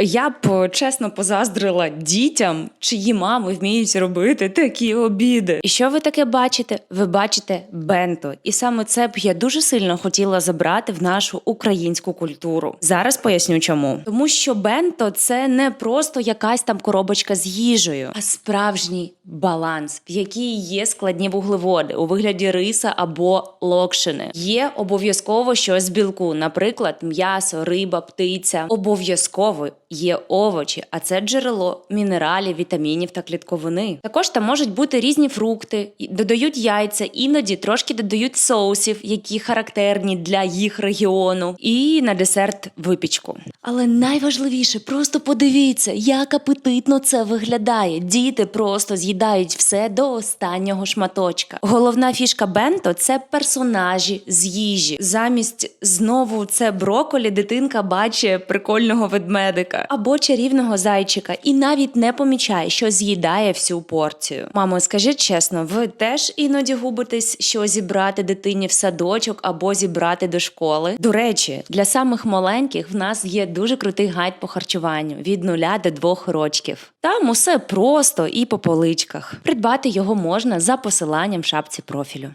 Я б чесно позаздрила дітям, чиї мами вміють робити такі обіди. І що ви таке бачите? Ви бачите бенто, і саме це б я дуже сильно хотіла забрати в нашу українську культуру. Зараз поясню, чому тому, що бенто це не просто якась там коробочка з їжею, а справжній баланс, в якій є складні вуглеводи у вигляді риса або локшини. Є обов'язково щось з білку, наприклад, м'ясо, риба, птиця. Обов'язково є овочі, а це джерело мінералів, вітамінів та клітковини. Також там можуть бути різні фрукти, додають яйця, іноді трошки додають соусів, які характерні для їх регіону, і на десерт випічку. Але найважливіше, просто подивіться, як апетитно це виглядає. Діти просто з'їдають все до останнього шматочка. Головна фішка бенто це персонажі з їжі. Замість знову це броколі, дитинка бачить прикольного ведмедика або чарівного зайчика, і навіть не помічає, що з'їдає всю порцію. Мамо, скажіть чесно, ви теж іноді губитесь, що зібрати дитині в садочок або зібрати до школи? До речі, для самих маленьких в нас є дуже крутий гайд по харчуванню від нуля до двох рочків. Там усе просто і по поличках. Придбати його можна за посиланням в шапці профілю.